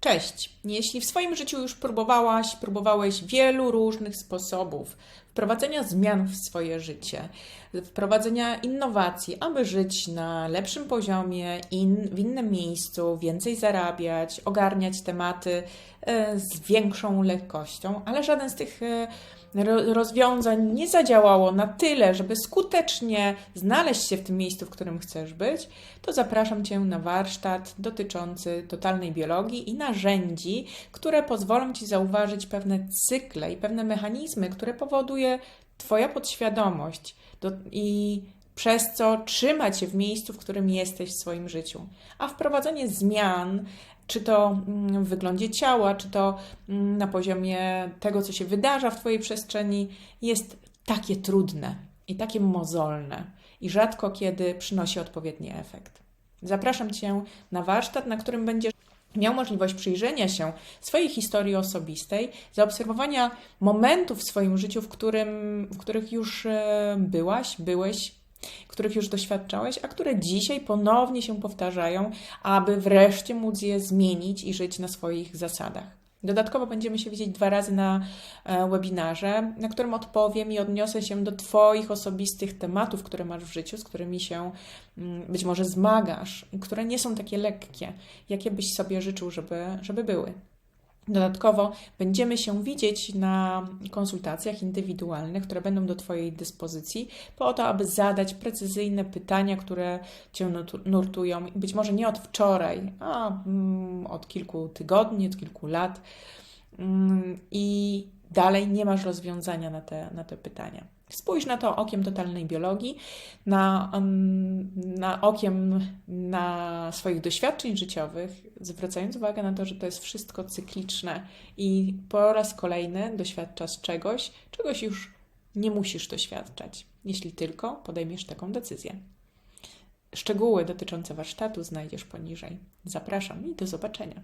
Cześć! Jeśli w swoim życiu już próbowałaś, próbowałeś wielu różnych sposobów wprowadzenia zmian w swoje życie, wprowadzenia innowacji, aby żyć na lepszym poziomie, in, w innym miejscu, więcej zarabiać, ogarniać tematy e, z większą lekkością, ale żaden z tych e, ro- rozwiązań nie zadziałało na tyle, żeby skutecznie znaleźć się w tym miejscu, w którym chcesz być, to zapraszam Cię na warsztat dotyczący totalnej biologii i narzędzi, które pozwolą Ci zauważyć pewne cykle i pewne mechanizmy, które powoduje Twoja podświadomość do, i przez co trzymać się w miejscu, w którym jesteś w swoim życiu. A wprowadzenie zmian, czy to mm, w wyglądzie ciała, czy to mm, na poziomie tego, co się wydarza w Twojej przestrzeni, jest takie trudne i takie mozolne i rzadko kiedy przynosi odpowiedni efekt. Zapraszam Cię na warsztat, na którym będziesz miał możliwość przyjrzenia się swojej historii osobistej, zaobserwowania momentów w swoim życiu, w, którym, w których już e, byłaś, byłeś, których już doświadczałeś, a które dzisiaj ponownie się powtarzają, aby wreszcie móc je zmienić i żyć na swoich zasadach. Dodatkowo będziemy się widzieć dwa razy na e, webinarze, na którym odpowiem i odniosę się do Twoich osobistych tematów, które masz w życiu, z którymi się mm, być może zmagasz, które nie są takie lekkie, jakie byś sobie życzył, żeby, żeby były. Dodatkowo będziemy się widzieć na konsultacjach indywidualnych, które będą do Twojej dyspozycji, po to, aby zadać precyzyjne pytania, które Cię nurtują, być może nie od wczoraj, a mm, od kilku tygodni, od kilku lat. Mm, I dalej nie masz rozwiązania na te, na te pytania. Spójrz na to okiem totalnej biologii, na, mm, na okiem na swoich doświadczeń życiowych, zwracając uwagę na to, że to jest wszystko cykliczne i po raz kolejny doświadczasz czegoś, czegoś już nie musisz doświadczać, jeśli tylko podejmiesz taką decyzję. Szczegóły dotyczące warsztatu znajdziesz poniżej. Zapraszam i do zobaczenia.